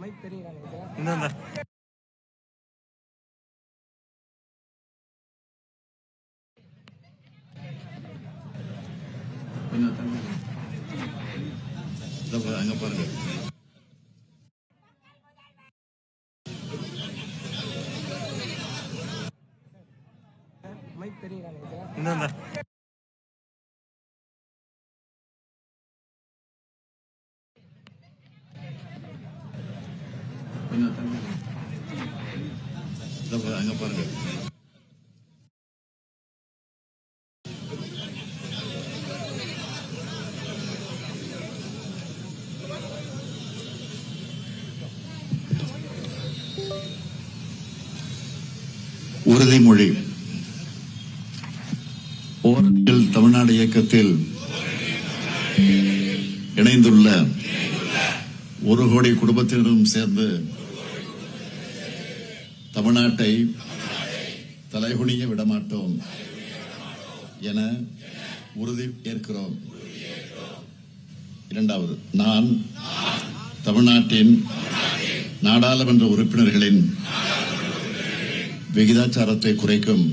Mic தெரியுங்க கொஞ்சம் தங்க அங்கே பாருங்க. மைக் தெரியுங்களா அங்க பாருங்க உறுதிமொழி. போராட்டத்தில் தமிழ்நாடு இயக்கத்தில் இணைந்துள்ள ஒரு கோடி குடும்பத்தினரும் சேர்ந்து தமிழ்நாட்டை தலைகுனிய விடமாட்டோம் என உறுதி ஏற்கிறோம். இரண்டாவது நான் தமிழ்நாட்டின் நாடாளுமன்ற உறுப்பினர்களின் விகிதாச்சாரத்தை குறைக்கும்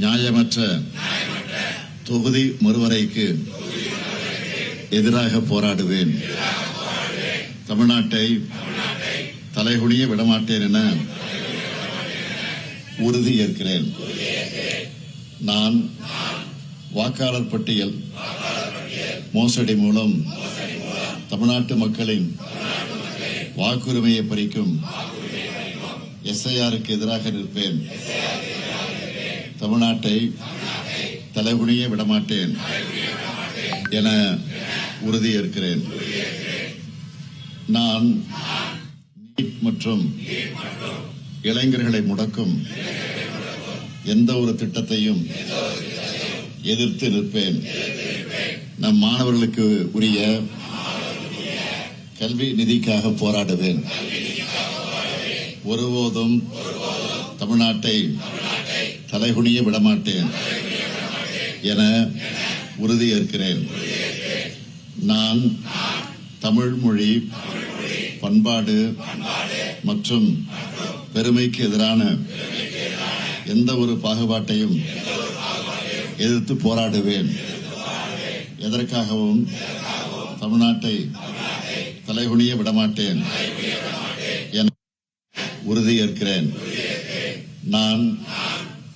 நியாயமற்ற தொகுதி மறுவரைக்கு எதிராக போராடுவேன். தமிழ்நாட்டை தலைகுனிய விடமாட்டேன் என உறுதி ஏற்கிறேன். நான் வாக்காளர் பட்டியல் மோசடி மூலம் தமிழ்நாட்டு மக்களின் வாக்குரிமையை பறிக்கும் எஸ்ஐஆருக்கு எதிராக நிற்பேன். தமிழ்நாட்டை தலைகுனிய விடமாட்டேன் என உறுதியேற்கிறேன். நான் நீட் மற்றும் இளைஞர்களை முடக்கும் எந்த ஒரு திட்டத்தையும் எதிர்த்து நிற்பேன். நம் மாணவர்களுக்கு உரிய கல்வி நிதிக்காக போராடுவேன். ஒருபோதும் தமிழ்நாட்டை தலைகுனிய விடமாட்டேன் என உறுதியேற்கிறேன் நான் தமிழ் மொழி பண்பாடு மற்றும் பெருமைக்கு எதிரான எந்த ஒரு பாகுபாட்டையும் எதிர்த்து போராடுவேன். எதற்காகவும் தமிழ்நாட்டை தலைகுனிய விடமாட்டேன் என உறுதியேற்கிறேன் நான்